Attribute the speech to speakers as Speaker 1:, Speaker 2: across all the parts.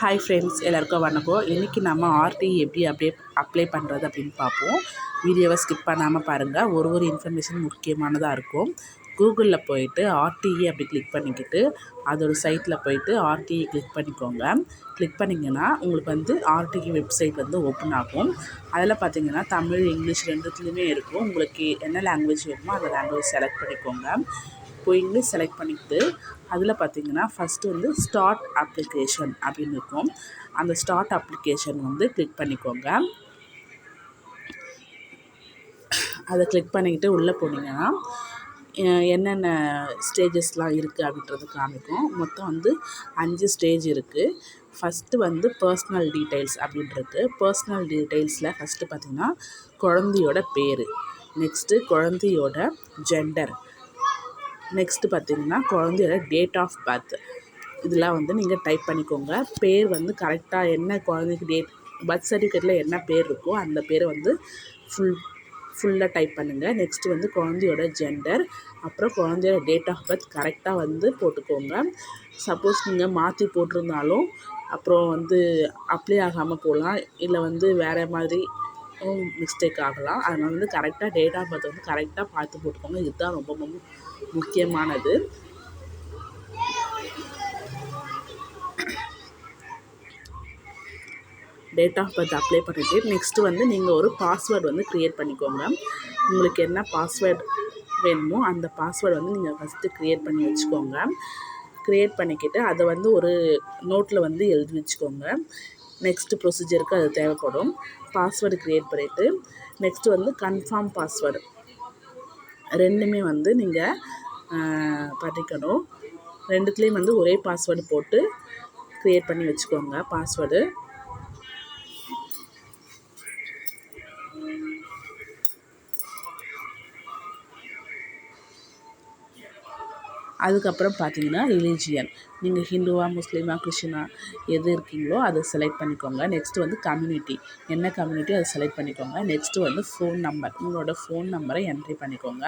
Speaker 1: Hi friends எல்லாருக்கும் வணக்கம். இன்றைக்கி நம்ம ஆர்டி எப்படி அப்படியே அப்ளை பண்ணுறது அப்படின்னு பார்ப்போம். வீடியோவை ஸ்கிப் பண்ணாமல் பாருங்கள் ஒரு ஒரு இன்ஃபர்மேஷன் முக்கியமானதாக இருக்கும். கூகுளில் போயிட்டு ஆர்டிஇ அப்படி கிளிக் பண்ணிக்கிட்டு அதோட சைட்டில் போயிட்டு ஆர்டிஇ கிளிக் பண்ணிக்கோங்க. கிளிக் பண்ணிங்கன்னா உங்களுக்கு வந்து ஆர்டிஇ வெப்சைட் வந்து ஓப்பன் ஆகும். அதில் பார்த்தீங்கன்னா தமிழ் இங்கிலீஷ் ரெண்டுத்துலேயுமே இருக்கும். உங்களுக்கு என்ன லாங்குவேஜ் வேணுமோ அந்த லாங்குவேஜ் செலக்ட் பண்ணிக்கோங்க. இப்போ செலக்ட் பண்ணிக்கிட்டு அதில் பார்த்தீங்கன்னா ஃபஸ்ட்டு வந்து ஸ்டார்ட் அப்ளிகேஷன் அப்படின்னு இருக்கும். அந்த ஸ்டார்ட் அப்ளிகேஷன் வந்து கிளிக் பண்ணிக்கோங்க. அதை கிளிக் பண்ணிக்கிட்டு உள்ளே போனீங்கன்னா என்னென்ன ஸ்டேஜஸ்லாம் இருக்குது அப்படின்றது காமிக்கும். மொத்தம் வந்து அஞ்சு ஸ்டேஜ் இருக்குது ஃபஸ்ட்டு வந்து பர்ஸ்னல் டீட்டெயில்ஸ் அப்படின்றது. பர்ஸ்னல் டீட்டெயில்ஸில் ஃபஸ்ட்டு பார்த்திங்கன்னா குழந்தையோட பேர். நெக்ஸ்ட்டு குழந்தையோட ஜெண்டர் நெக்ஸ்ட்டு பார்த்தீங்கன்னா குழந்தையோட டேட் ஆஃப் பர்த் இதெல்லாம் வந்து நீங்கள் டைப் பண்ணிக்கோங்க. பேர் வந்து கரெக்டாக என்ன குழந்தைக்கு டேட் பர்த் சர்டிஃபிகேட்டில் என்ன பேர் இருக்கோ அந்த பேரை வந்து ஃபுல் ஃபுல்லாக டைப் பண்ணுங்கள் நெக்ஸ்ட்டு வந்து குழந்தையோட ஜெண்டர் அப்புறம் குழந்தையோட டேட் ஆஃப் பர்த் கரெக்டாக வந்து போட்டுக்கோங்க. சப்போஸ் நீங்கள் மாற்றி போட்டிருந்தாலும் அப்புறம் வந்து அப்ளை ஆகாமல் போகலாம் இல்லை வந்து வேறு மாதிரி மிஸ்டேக் ஆகலாம். அதனால் வந்து கரெக்டாக டேட் ஆஃப் பர்த் வந்து கரெக்டாக பார்த்து போட்டுக்கோங்க. இதுதான் ரொம்ப ரொம்ப முக்கியமானது. டேட் ஆஃப் பர்த் அப்ளை பண்ணிவிட்டு நெக்ஸ்ட்டு வந்து நீங்கள் ஒரு பாஸ்வேர்டு வந்து க்ரியேட் பண்ணிக்கோங்க உங்களுக்கு என்ன பாஸ்வேர்டு வேணுமோ அந்த பாஸ்வேர்டு வந்து நீங்கள் ஃபஸ்ட்டு க்ரியேட் பண்ணி வச்சுக்கோங்க. க்ரியேட் பண்ணிக்கிட்டு அதை வந்து ஒரு நோட்டில் வந்து எழுதி வச்சுக்கோங்க. நெக்ஸ்ட்டு ப்ரொசீஜருக்கு அது தேவைப்படும். பாஸ்வேர்டு க்ரியேட் பண்ணிவிட்டு நெக்ஸ்ட்டு வந்து கன்ஃபார்ம் பாஸ்வேர்டு ரெண்டுமே வந்து நீங்கள் பண்ணிக்கணும் ரெண்டுத்துலேயும் வந்து ஒரே பாஸ்வேர்டு போட்டு க்ரியேட் பண்ணி வச்சுக்கோங்க பாஸ்வேர்டு அதுக்கப்புறம் பார்த்தீங்கன்னா ரிலீஜியன் நீங்கள் ஹிந்துவா முஸ்லீமா கிறிஸ்டினா எது இருக்கீங்களோ அதை செலக்ட் பண்ணிக்கோங்க. நெக்ஸ்ட்டு வந்து கம்யூனிட்டி என்ன கம்யூனிட்டி அதை செலக்ட் பண்ணிக்கோங்க. நெக்ஸ்ட்டு வந்து ஃபோன் நம்பர் உங்களோட ஃபோன் நம்பரை என்ட்ரி பண்ணிக்கோங்க.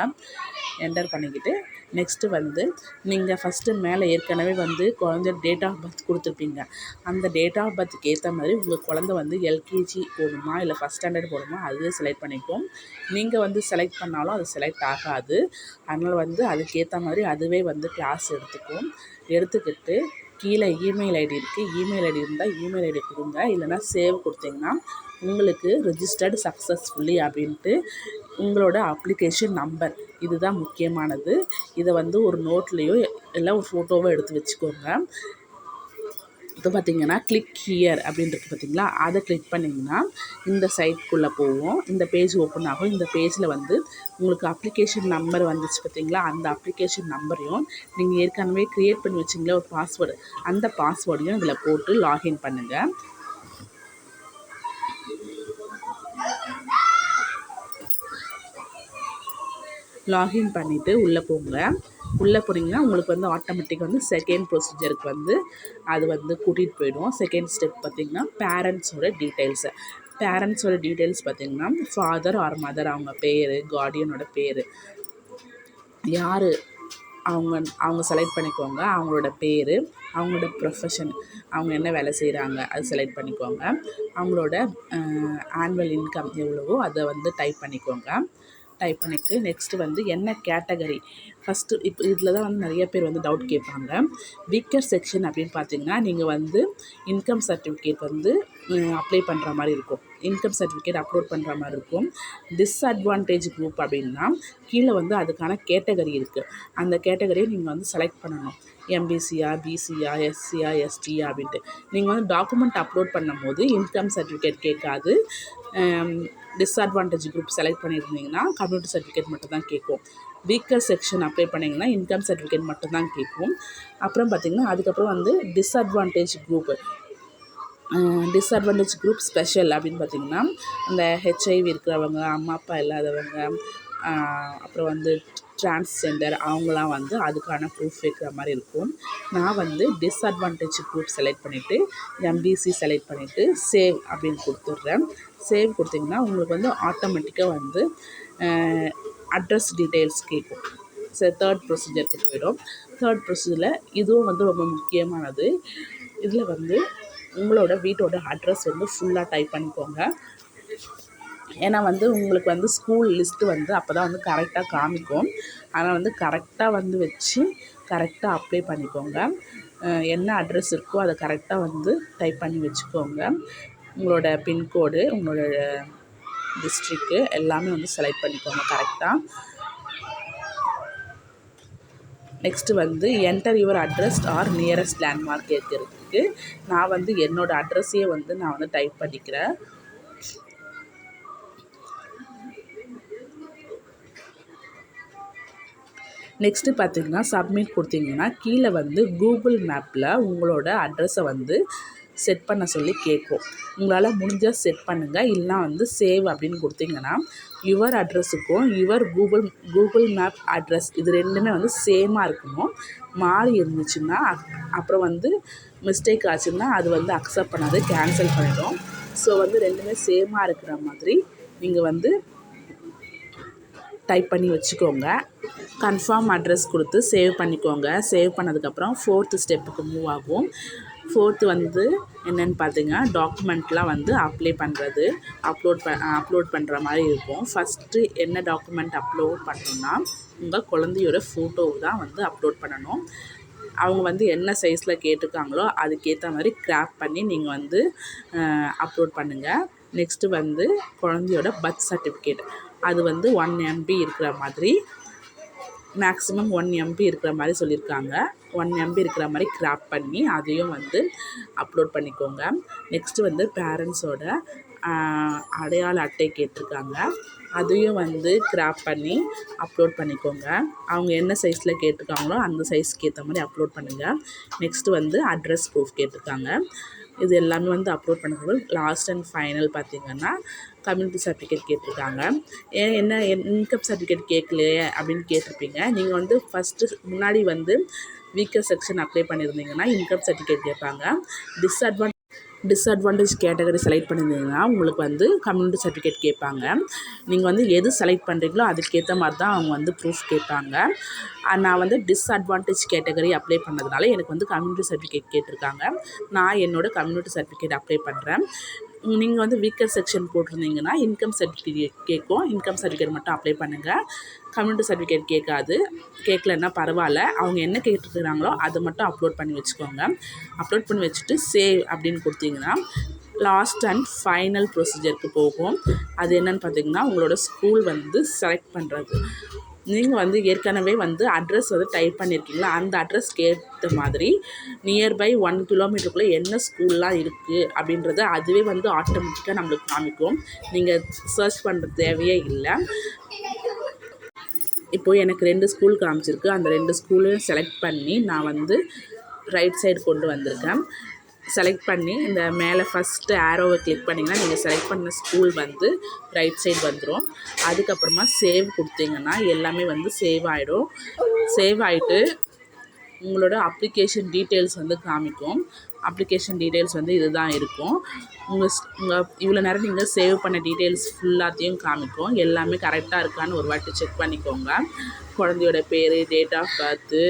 Speaker 1: என்டர் பண்ணிக்கிட்டு நெக்ஸ்ட்டு வந்து நீங்கள் ஃபஸ்ட்டு மேலே ஏற்கனவே வந்து குழந்தை டேட் ஆஃப் பர்த் கொடுத்துருப்பீங்க. அந்த டேட் ஆஃப் பர்த்துக்கு ஏற்ற மாதிரி உங்கள் குழந்த வந்து எல்கேஜி போடுமா? இல்லை ஃபஸ்ட் ஸ்டாண்டர்ட் போடுமா? அதுவே செலக்ட் பண்ணிக்கும் நீங்கள் வந்து செலக்ட் பண்ணாலும் அது செலக்ட் ஆகாது. அதனால் வந்து அதுக்கேற்ற மாதிரி அதுவே வந்து கிளாஸ் எடுத்துக்கும் எடுத்துக்கிட்டு கீழே இமெயில் ஐடி இருக்குது இமெயில் ஐடி இருந்தால் இமெயில் ஐடி கொடுங்க. இல்லைனா சேவ் கொடுத்தீங்கன்னா உங்களுக்கு ரிஜிஸ்டர்டு சக்ஸஸ்ஃபுல்லி அப்படின்ட்டு உங்களோட அப்ளிகேஷன் நம்பர் இதுதான் முக்கியமானது. இதை வந்து ஒரு நோட்லேயோ இல்லை ஒரு ஃபோட்டோவோ எடுத்து வச்சுக்கோங்க. இப்போ பார்த்தீங்கன்னா கிளிக் ஹியர் அப்படின்றது பார்த்தீங்களா? அதை கிளிக் பண்ணிங்கன்னா இந்த சைட்குள்ளே போவோம் இந்த பேஜ் ஓப்பன் ஆகும். இந்த பேஜில் வந்து உங்களுக்கு அப்ளிகேஷன் நம்பர் வந்துச்சு பார்த்தீங்களா? அந்த அப்ளிகேஷன் நம்பரையும் நீங்கள் ஏற்கனவே க்ரியேட் பண்ணி வச்சிங்களா? ஒரு பாஸ்வேர்டு அந்த பாஸ்வேர்டையும் இதில் போட்டு லாகின் பண்ணுங்கள் லாகின் பண்ணிவிட்டு உள்ளே போங்க. உள்ளே போனீங்கன்னா உங்களுக்கு வந்து ஆட்டோமேட்டிக் வந்து செகண்ட் ப்ரொசீஜருக்கு வந்து அது வந்து கூட்டிகிட்டு போயிடும். செகண்ட் ஸ்டெப் பார்த்திங்கன்னா பேரண்ட்ஸோட டீட்டெயில்ஸு பேரண்ட்ஸோட டீட்டெயில்ஸ் பார்த்திங்கன்னா ஃபாதர் ஆர் மதர் அவங்க பேர் கார்டியனோட பேர். யார் அவங்க அவங்க செலக்ட் பண்ணிக்கோங்க அவங்களோட பேர் அவங்களோட ப்ரொஃபஷன் அவங்க என்ன வேலை செய்கிறாங்க அது செலக்ட் பண்ணிக்கோங்க அவங்களோட ஆனுவல் இன்கம் எவ்வளவோ அதை வந்து டைப் பண்ணிக்கோங்க டைப் பண்ணிவிட்டு நெக்ஸ்ட்டு வந்து என்ன கேட்டகரி ஃபஸ்ட்டு இப்போ இதில் தான் வந்து நிறைய பேர் வந்து டவுட் கேட்பாங்க. வீக்கர் செக்ஷன் அப்படின்னு பார்த்தீங்கன்னா நீங்கள் வந்து இன்கம் சர்டிஃபிகேட் வந்து அப்ளை பண்ணுற மாதிரி இருக்கும். இன்கம் சர்டிஃபிகேட் அப்லோட் பண்ணுற மாதிரி இருக்கும். டிஸ்அட்வான்டேஜ் குரூப் அப்படின்னா கீழே வந்து அதுக்கான கேட்டகரி இருக்குது அந்த கேட்டகரியை நீங்கள் வந்து செலக்ட் பண்ணணும். எம்பிசியா பிசியா எஸ்சியா எஸ்டியா அப்படின்ட்டு. நீங்கள் வந்து டாக்குமெண்ட் அப்லோட் பண்ணும்போது இன்கம் சர்டிஃபிகேட் கேட்காது. டிஸ்அட்வான்டேஜ் குரூப் செலக்ட் பண்ணியிருந்தீங்கன்னா கம்யூனிட்டி சர்டிஃபிகேட் மட்டும் தான் கேட்கும். வீக்கர் செக்ஷன் அப்ளை பண்ணிங்கன்னா இன்கம் சர்டிஃபிகேட் மட்டும் தான் கேட்கும். அப்புறம் பார்த்திங்கன்னா அதுக்கப்புறம் வந்து disadvantage group disadvantage group special அப்படின்னு பார்த்திங்கன்னா அந்த ஹெச்ஐவி இருக்கிறவங்க அம்மா அப்பா இல்லாதவங்க அப்புறம் வந்து டிரான்ஸ்ஜெண்டர் அவங்களாம் வந்து அதுக்கான ப்ரூஃப் வைக்கிற மாதிரி இருக்கும். நான் வந்து டிஸ்அட்வான்டேஜ் குரூப் செலக்ட் பண்ணிவிட்டு எம்பிசி செலக்ட் பண்ணிவிட்டு சேவ் அப்படின்னு கொடுத்துட்றேன். சேவ் கொடுத்திங்கன்னா உங்களுக்கு வந்து ஆட்டோமேட்டிக்காக வந்து அட்ரஸ் டீட்டெயில்ஸ் கேட்கும். சரி தேர்ட் ப்ரொசீஜருக்கு போயிடும். தேர்ட் ப்ரொசீஜரில் இதுவும் வந்து ரொம்ப முக்கியமானது. இதில் வந்து உங்களோட வீட்டோட அட்ரஸ் வந்து ஃபுல்லாக டைப் பண்ணிக்கோங்க. ஏன்னா வந்து உங்களுக்கு வந்து ஸ்கூல் லிஸ்ட்டு வந்து அப்போ தான் வந்து கரெக்டாக காமிக்கும். அதனால் வந்து கரெக்டாக வந்து வச்சு கரெக்டாக அப்ளை பண்ணிக்கோங்க. என்ன அட்ரஸ் இருக்கோ அதை கரெக்டாக வந்து டைப் பண்ணி வச்சுக்கோங்க. உங்களோட பின்கோடு உங்களோட டிஸ்ட்ரிக்கு எல்லாமே வந்து செலக்ட் பண்ணிக்கோங்க கரெக்டாக நெக்ஸ்ட்டு வந்து enter your address or nearest landmark கேட்குறதுக்கு நான் வந்து என்னோடய அட்ரஸையே வந்து நான் வந்து டைப் பண்ணிக்கிறேன். நெக்ஸ்ட்டு பார்த்தீங்கன்னா சப்மிட் கொடுத்தீங்கன்னா கீழே வந்து கூகுள் மேப்பில் உங்களோட அட்ரஸை வந்து செட் பண்ண சொல்லி கேட்கும். உங்களால் முடிஞ்சால் செட் பண்ணுங்கள் இல்லைனா வந்து சேவ் அப்படின்னு கொடுத்தீங்கன்னா your அட்ரஸுக்கும் your Google Google map address இது ரெண்டுமே வந்து சேமாக இருக்கணும். மாறி இருந்துச்சுன்னா அப்புறம் வந்து மிஸ்டேக் ஆச்சுன்னா அது வந்து அக்செப்ட் பண்ணாது கேன்சல் பண்ணிடும். ஸோ வந்து ரெண்டுமே சேமாக இருக்கிற மாதிரி நீங்கள் வந்து டைப் பண்ணி வச்சுக்கோங்க. கன்ஃபார்ம் அட்ரஸ் கொடுத்து சேவ் பண்ணிக்கோங்க. சேவ் பண்ணதுக்கப்புறம் ஃபோர்த்து ஸ்டெப்புக்கு மூவ் ஆகும். ஃபோர்த்து வந்து என்னென்னு பார்த்தீங்கன்னா டாக்குமெண்ட்லாம் வந்து அப்ளை பண்ணுறது அப்லோட் ப அப்லோட் பண்ணுற மாதிரி இருக்கும். ஃபஸ்ட்டு என்ன டாக்குமெண்ட் அப்லோட் பண்ணணும்னா உங்கள் குழந்தையோட ஃபோட்டோ தான் வந்து அப்லோட் பண்ணணும். அவங்க வந்து என்ன சைஸில் கேட்டிருக்காங்களோ அதுக்கேற்ற மாதிரி கிராஃப்ட் பண்ணி நீங்கள் வந்து அப்லோட் பண்ணுங்கள் நெக்ஸ்ட்டு வந்து குழந்தையோட பர்த் சர்டிஃபிகேட் அது வந்து ஒன் எம்பி இருக்கிற மாதிரி மேக்ஸிமம் ஒன் எம்பி இருக்கிற மாதிரி சொல்லியிருக்காங்க. ஒன் எம்பி இருக்கிற மாதிரி கிராப் பண்ணி அதையும் வந்து அப்லோட் பண்ணிக்கோங்க. நெக்ஸ்ட்டு வந்து பேரண்ட்ஸோட அடையாள அட்டை கேட்டிருக்காங்க. அதையும் வந்து கிராப் பண்ணி அப்லோட் பண்ணிக்கோங்க. அவங்க என்ன சைஸில் கேட்டிருக்காங்களோ அந்த சைஸ்க்கு ஏற்ற மாதிரி அப்லோட் பண்ணுங்கள் நெக்ஸ்ட்டு வந்து அட்ரஸ் ப்ரூஃப் கேட்டிருக்காங்க. இது எல்லாமே வந்து அப்லோட் பண்ணுறது லாஸ்ட் அண்ட் ஃபைனல் பார்த்தீங்கன்னா கம்யூனிட்டி சர்டிஃபிகேட் கேட்டிருக்காங்க. ஏன் என்ன இன்கம் சர்டிஃபிகேட் கேட்கலையே அப்படின்னு கேட்டிருப்பீங்க. நீங்கள் வந்து ஃபஸ்ட்டு முன்னாடி வந்து வீக்கர் செக்ஷன் அப்ளை பண்ணியிருந்தீங்கன்னா இன்கம் சர்டிஃபிகேட் கேட்பாங்க. டிஸ்அட்வான்ட் டிஸ்அட்வான்டேஜ் கேட்டகரி செலக்ட் பண்ணியிருந்தீங்கன்னா உங்களுக்கு வந்து கம்யூனிட்டி சர்டிஃபிகேட் கேட்பாங்க. நீங்கள் வந்து எது செலக்ட் பண்ணுறீங்களோ அதுக்கேற்ற மாதிரி தான் அவங்க வந்து ப்ரூஃப் கேட்பாங்க. நான் வந்து டிஸ்அட்வான்டேஜ் கேட்டகரி அப்ளை பண்ணதுனால எனக்கு வந்து கம்யூனிட்டி சர்டிஃபிகேட் கேட்டிருக்காங்க. நான் என்னோடய கம்யூனிட்டி சர்டிஃபிகேட் அப்ளை பண்ணுறேன் நீங்கள் வந்து வீக்கர் செக்ஷன் போட்டிருந்தீங்கன்னா இன்கம் சர்டிஃபிகேட் கேட்கும். இன்கம் சர்டிஃபிகேட் மட்டும் அப்ளை பண்ணுங்கள் கம்யூனிட்டி சர்டிஃபிகேட் கேட்காது. கேட்கலன்னா பரவாயில்ல. அவங்க என்ன கேட்டுருக்குறாங்களோ அதை மட்டும் அப்லோட் பண்ணி வச்சுக்கோங்க. அப்லோட் பண்ணி வச்சுட்டு சேவ் அப்படின்னு கொடுத்தீங்கன்னா லாஸ்ட் அண்ட் ஃபைனல் ப்ரொசீஜருக்கு போகும். அது என்னன்னு பார்த்தீங்கன்னா உங்களோட ஸ்கூல் வந்து செலக்ட் பண்ணுறது நீங்கள் வந்து ஏற்கனவே வந்து அட்ரஸ் வந்து டைப் பண்ணியிருக்கீங்களா அந்த அட்ரஸ்க்கு ஏற்ற மாதிரி நியர்பை ஒன் கிலோமீட்டருக்குள்ளே என்ன ஸ்கூல்லாம் இருக்குது அப்படின்றத அதுவே வந்து ஆட்டோமேட்டிக்காக நம்மளுக்கு காமிக்கும். நீங்கள் சர்ச் பண்ணுற தேவையே இல்லை. இப்போது எனக்கு ரெண்டு ஸ்கூல் காமிச்சிருக்கு. அந்த ரெண்டு ஸ்கூலையும் செலக்ட் பண்ணி நான் வந்து ரைட் சைடு கொண்டு வந்திருக்கேன். செலக்ட் பண்ணி இந்த மேலே ஃபஸ்ட்டு ஆரோவை கிளிக் பண்ணிங்கன்னா நீங்கள் செலக்ட் பண்ண ஸ்கூல் வந்து ரைட் சைடு வந்துடும் அதுக்கப்புறமா சேவ் கொடுத்தீங்கன்னா எல்லாமே வந்து சேவ் ஆகிடும் சேவ் ஆகிட்டு உங்களோட அப்ளிகேஷன் டீட்டெயில்ஸ் வந்து காமிக்கும். அப்ளிகேஷன் டீட்டெயில்ஸ் வந்து இதுதான் இருக்கும். உங்கள் உங்கள் இவ்வளோ நேரம் நீங்கள் சேவ் பண்ண டீட்டெயில்ஸ் ஃபுல்லாத்தையும் காமிக்கும். எல்லாமே கரெக்டாக இருக்கான்னு ஒரு வாட்டி செக் பண்ணிக்கோங்க. குழந்தையோட பேர் டேட் ஆஃப் பர்த்து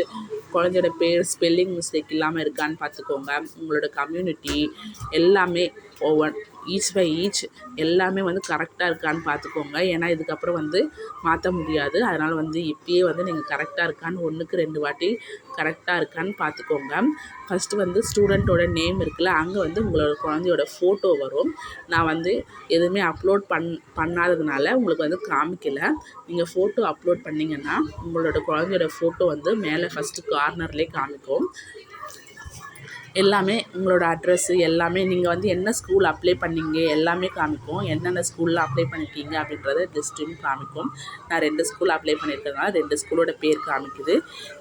Speaker 1: குழந்தையோட பேர் ஸ்பெல்லிங் மிஸ்டேக் இல்லாமல் இருக்கான்னு பார்த்துக்கோங்க. உங்களோட கம்யூனிட்டி எல்லாமே ஒவ்வொன் ஈச் பை ஈச் எல்லாமே வந்து கரெக்டாக இருக்கான்னு பார்த்துக்கோங்க. ஏன்னா இதுக்கப்புறம் வந்து மாற்ற முடியாது. அதனால் வந்து இப்பயே வந்து நீங்கள் கரெக்டாக இருக்கான்னு ஒன்றுக்கு ரெண்டு வாட்டி கரெக்டாக இருக்கான்னு பார்த்துக்கோங்க. ஃபஸ்ட்டு வந்து ஸ்டூடெண்ட்டோட நேம் இருக்குல்ல அங்கே வந்து உங்களோட குழந்தையோட ஃபோட்டோ வரும். நான் வந்து எதுவுமே அப்லோட் பண் பண்ணாததுனால உங்களுக்கு வந்து காமிக்கல. நீங்கள் ஃபோட்டோ அப்லோட் பண்ணிங்கன்னா உங்களோட குழந்தையோட ஃபோட்டோ வந்து மேலே ஃபஸ்ட்டு கார்னர்லேயே காமிக்கும். எல்லாமே உங்களோட அட்ரஸ்ஸு எல்லாமே நீங்கள் வந்து என்ன ஸ்கூல் அப்ளை பண்ணீங்க எல்லாமே காமிக்கும். என்னென்ன ஸ்கூலில் அப்ளை பண்ணியிருக்கீங்க அப்படின்றத லிஸ்ட்டும் காமிக்கும். நான் ரெண்டு ஸ்கூல் அப்ளை பண்ணியிருக்கறதுனால ரெண்டு ஸ்கூலோட பேர் காமிக்குது.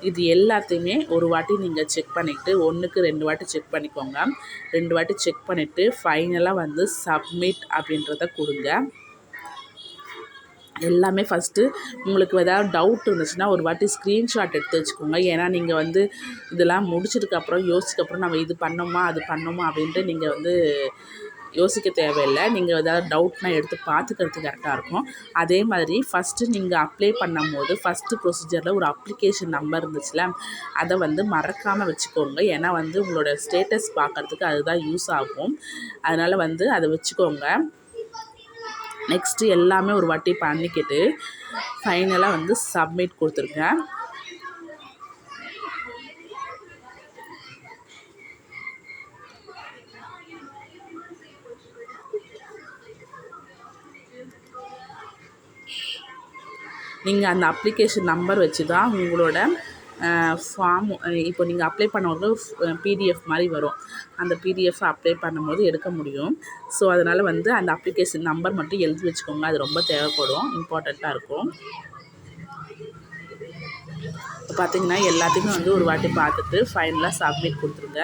Speaker 1: இது எல்லாத்தையுமே ஒரு வாட்டி நீங்கள் செக் பண்ணிவிட்டு ஒன்றுக்கு ரெண்டு வாட்டி செக் பண்ணிக்கோங்க. ரெண்டு வாட்டி செக் பண்ணிவிட்டு ஃபைனலாக வந்து சப்மிட் அப்படின்றத கொடுங்க. எல்லாமே ஃபஸ்ட்டு உங்களுக்கு ஏதாவது டவுட் இருந்துச்சுன்னா ஒரு வாட்டி ஸ்க்ரீன்ஷாட் எடுத்து வச்சுக்கோங்க. ஏன்னா நீங்கள் வந்து இதெல்லாம் முடிச்சதுக்கப்புறம் யோசிச்சதுக்கப்புறம் நம்ம இது பண்ணோமா அது பண்ணோமா அப்படின்ட்டு நீங்கள் வந்து யோசிக்க தேவையில்லை. நீங்கள் ஏதாவது டவுட்னால் எடுத்து பார்த்துக்கிறது கரெக்டாக இருக்கும். அதே மாதிரி ஃபஸ்ட்டு நீங்கள் அப்ளை பண்ணும்போது ஃபஸ்ட்டு ப்ரொசீஜரில் ஒரு அப்ளிகேஷன் நம்பர் இருந்துச்சுல அதை வந்து மறக்காமல் வச்சுக்கோங்க. ஏன்னா வந்து உங்களோட ஸ்டேட்டஸ் பார்க்குறதுக்கு அதுதான் யூஸ் ஆகும். அதனால் வந்து அதை வச்சுக்கோங்க. நெக்ஸ்ட்டு எல்லாமே ஒரு வாட்டி பண்ணிக்கிட்டு ஃபைனலாக வந்து சப்மிட் கொடுத்துருங்க. நீங்கள் அந்த அப்ளிகேஷன் நம்பர் வச்சு தான் உங்களோட ஃபார்ம் இப்போ நீங்கள் அப்ளை பண்ணவங்களுக்கு பிடிஎஃப் மாதிரி வரும். அந்த பிடிஎஃப் அப்ளை பண்ணும்போது எடுக்க முடியும். ஸோ அதனால் வந்து அந்த அப்ளிகேஷன் நம்பர் மட்டும் எழுதி வச்சுக்கோங்க. அது ரொம்ப தேவைப்படும். இம்பார்ட்டண்ட்டாக இருக்கும். இப்போ பார்த்தீங்கன்னா எல்லாத்தையுமே வந்து ஒரு வாட்டி பார்த்துட்டு ஃபைனலாக சப்மிட் கொடுத்துருங்க.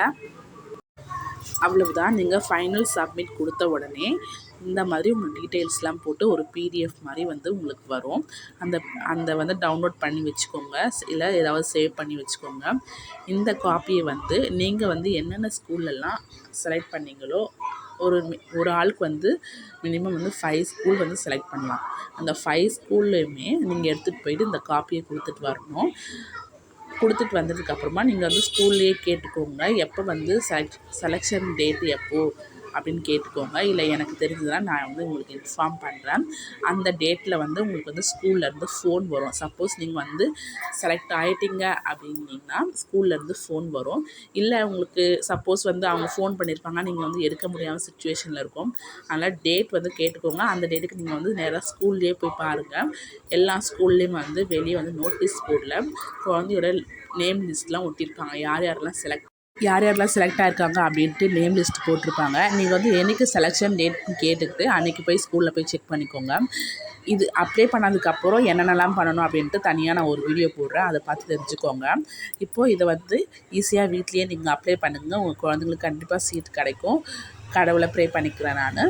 Speaker 1: அவ்வளவுதான். நீங்கள் ஃபைனல் சப்மிட் கொடுத்த உடனே இந்த மாதிரி உங்கள் டீட்டெயில்ஸ்லாம் போட்டு ஒரு பிடிஎஃப் மாதிரி வந்து உங்களுக்கு வரும். அந்த அந்த வந்து டவுன்லோட் பண்ணி வச்சுக்கோங்க. இல்லை ஏதாவது சேவ் பண்ணி வச்சுக்கோங்க. இந்த காப்பியை வந்து நீங்கள் வந்து என்னென்ன ஸ்கூல்லலாம் செலக்ட் பண்ணீங்களோ ஒரு ஒரு ஆளுக்கு வந்து மினிமம் வந்து ஃபைவ் ஸ்கூல் வந்து செலக்ட் பண்ணலாம். அந்த ஃபைவ் ஸ்கூல்லையுமே நீங்கள் எடுத்துகிட்டு போயிட்டு இந்த காப்பியை கொடுத்துட்டு வரணும். கொடுத்துட்டு வந்ததுக்கப்புறமா நீங்கள் வந்து ஸ்கூல்லேயே கேட்டுக்கோங்க. எப்போ வந்து செலக் செலெக்ஷன் டேட்டு எப்போது அப்படின்னு கேட்டுக்கோங்க. இல்லை எனக்கு தெரிஞ்சதுன்னா நான் வந்து உங்களுக்கு இன்ஃபார்ம் பண்ணுறேன் அந்த டேட்டில் வந்து உங்களுக்கு வந்து ஸ்கூல்லேருந்து ஃபோன் வரும். சப்போஸ் நீங்கள் வந்து செலக்ட் ஆகிட்டீங்க அப்படின்னீங்கன்னா ஸ்கூல்லேருந்து ஃபோன் வரும். இல்லை உங்களுக்கு சப்போஸ் வந்து அவங்க ஃபோன் பண்ணியிருப்பாங்க நீங்கள் வந்து எடுக்க முடியாத சுச்சுவேஷனில் இருக்கும். அதனால் டேட் வந்து கேட்டுக்கோங்க. அந்த டேட்டுக்கு நீங்கள் வந்து நேராக ஸ்கூல்லேயே போய் பாருங்கள் எல்லா ஸ்கூல்லேயும் வந்து வெளியே வந்து நோட்டீஸ் போர்டில் குழந்தையோட நேம் லிஸ்ட்லாம் ஒட்டியிருப்பாங்க யார் யாரெல்லாம் செலக்ட் யார் யாரெல்லாம் செலக்ட் ஆயிருக்காங்க அப்படின்ட்டு நேம் லிஸ்ட் போட்டிருப்பாங்க. நீங்கள் வந்து என்றைக்கு செலெக்ஷன் டேட்னு கேட்டுக்கிட்டு அன்றைக்கி போய் ஸ்கூலில் போய் செக் பண்ணிக்கோங்க. இது அப்ளை பண்ணதுக்கப்புறம் என்னென்னலாம் பண்ணணும் அப்படின்ட்டு தனியாக நான் ஒரு வீடியோ போடுறேன். அதை பார்த்து தெரிஞ்சுக்கோங்க. இப்போது இதை வந்து ஈஸியாக வீட்லேயே நீங்கள் அப்ளை பண்ணுங்கள் உங்கள் குழந்தைங்களுக்கு கண்டிப்பாக சீட் கிடைக்கும். கடவுளை ப்ரே பண்ணிக்கிறேன் நான்.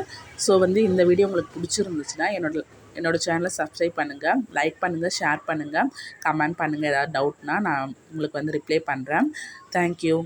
Speaker 1: ஸோ வந்து இந்த வீடியோ உங்களுக்கு பிடிச்சிருந்துச்சுன்னா என்னோட என்னோடய சேனலை சப்ஸ்கிரைப் பண்ணுங்கள் லைக் பண்ணுங்கள் ஷேர் பண்ணுங்கள் கமெண்ட் பண்ணுங்கள் ஏதாவது டவுட்னால் நான் உங்களுக்கு வந்து ரிப்ளை பண்ணுறேன் தேங்க்யூ